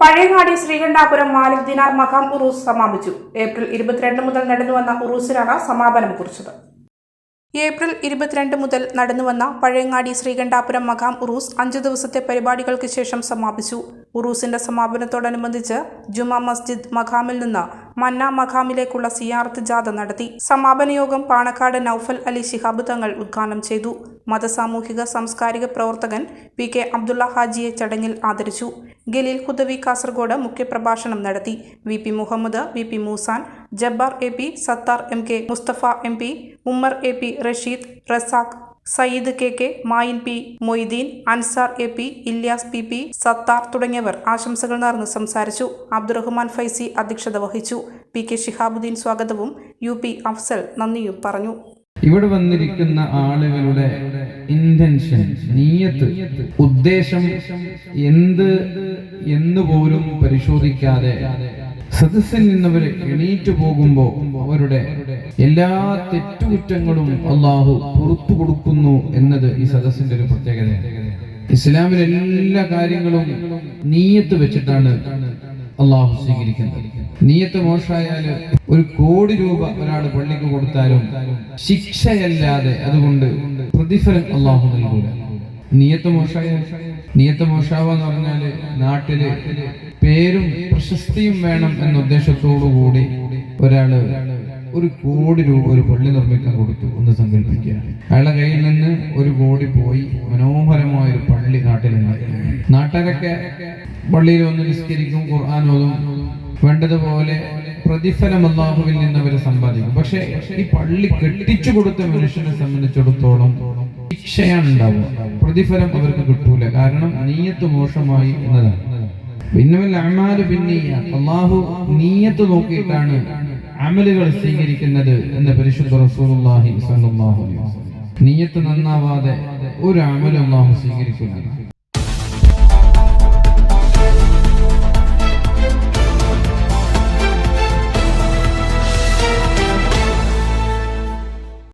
പഴയങ്ങാടി ശ്രീകണ്ഠാപുരം മാലിക് ദിനാർ മഖാം ഉറൂസ് സമാപിച്ചു. ഏപ്രിൽ ഇരുപത്തിരണ്ട് മുതൽ നടന്നുവന്ന ഉറൂസിനാണ് സമാപനം കുറിച്ചത്. ഏപ്രിൽ ഇരുപത്തിരണ്ട് മുതൽ നടന്നുവന്ന പഴയങ്ങാടി ശ്രീകണ്ഠാപുരം മഖാം ഉറൂസ് അഞ്ചു ദിവസത്തെ പരിപാടികൾക്ക് ശേഷം സമാപിച്ചു. ഉറൂസിന്റെ സമാപനത്തോടനുബന്ധിച്ച് ജുമാ മസ്ജിദ് മഖാമിൽ നിന്ന് മന്ന മഖാമിലേക്കുള്ള സിയാർത്ത് ജാഥ നടത്തി. സമാപനയോഗം പാണക്കാട് നൌഫൽ അലി ശിഹാബ് തങ്ങൾ ഉദ്ഘാടനം ചെയ്തു. മതസാമൂഹിക സാംസ്കാരിക പ്രവർത്തകൻ പി കെ അബ്ദുള്ള ഹാജിയെ ചടങ്ങിൽ ആദരിച്ചു. ഗലീൽ ഹുദവി കാസർഗോഡ് മുഖ്യപ്രഭാഷണം നടത്തി. V P Muhammad V P Moosan Jabbar A P Sathar M K Mustafa M P Ummer A P Rasheed Razak Sayyid K K Mayin P Moideen Ansar A P Ilyas P P Sathar തുടങ്ങിയവർ ആശംസകൾ നേർന്ന് സംസാരിച്ചു. അബ്ദുറഹ്മാൻ ഫൈസി അധ്യക്ഷത വഹിച്ചു. P K Shihabuddin സ്വാഗതവും U P Afsal നന്ദിയും പറഞ്ഞു. ഇവിടെ വന്നിരിക്കുന്ന ആളുകളുടെ ഇന്റൻഷൻ നീയത്ത് ഉദ്ദേശം എന്ത് എന്ന് പോലും പരിശോധിക്കാതെ സദസ്സിൽ നിന്നവർ എണീറ്റു പോകുമ്പോ അവരുടെ എല്ലാ തെറ്റുകുറ്റങ്ങളും അള്ളാഹു പുറത്തു കൊടുക്കുന്നു എന്നത് ഈ സദസ്സിന്റെ ഒരു പ്രത്യേകതയാണ്. ഇസ്ലാമിലെ എല്ലാ കാര്യങ്ങളും നീയത്ത് വെച്ചിട്ടാണ് അള്ളാഹു സ്വീകരിക്കുന്നത്. നീയത്ത് മോശമായാൽ ഒരു കോടി രൂപ ഒരാൾ പള്ളിക്ക് കൊടുത്താലും ശിക്ഷയല്ലാതെ അതുകൊണ്ട് പ്രതിഫലം അള്ളാഹു നൽകൂല. നീയത്ത് മോശമായ നീയത്ത് മോശാവെന്ന് പറഞ്ഞാൽ നാട്ടിൽ പേരും പ്രശസ്തിയും വേണം എന്ന ഉദ്ദേശത്തോടു കൂടി ഒരാൾ ഒരു കോടി രൂപ ഒരു പള്ളി നിർമ്മിക്കാൻ കൊടുത്തു എന്ന് സങ്കല്പിക്കുക. അയാളുടെ കയ്യിൽ നിന്ന് ഒരു കോടി പോയി മനോഹരമായ ഒരു പള്ളി നാട്ടിലുണ്ടായി. നാട്ടുകാരൊക്കെ പള്ളിയിൽ വന്ന് നിസ്കരിക്കും ഖുർആൻ ഓതും വേണ്ടതുപോലെ പ്രതിഫലം അള്ളാഹുവിൽ നിന്ന് അവർ സമ്പാദിക്കും. പക്ഷെ ഈ പള്ളി കെട്ടിച്ചു കൊടുത്ത മനുഷ്യനെ സംബന്ധിച്ചിടത്തോളം ശിക്ഷയാണ് ഉണ്ടാവുക പ്രതിഫലം അവർക്ക് കിട്ടൂല. കാരണം നീയത്ത് മോശമായി എന്നതാണ്. ഭിന്നമല്ല അമാൽ പിന്നീയ അള്ളാഹു നീയത്ത് നോക്കിയിട്ടാണ് അമലുകൾ സ്വീകരിക്കുന്നത് എന്ന പരിശുദ്ധ റസൂലുള്ളാഹി സ്വല്ലല്ലാഹു നീയത്ത് നന്നാവാതെ ഒരു അമലും അള്ളാഹു സ്വീകരിക്കുന്നില്ല.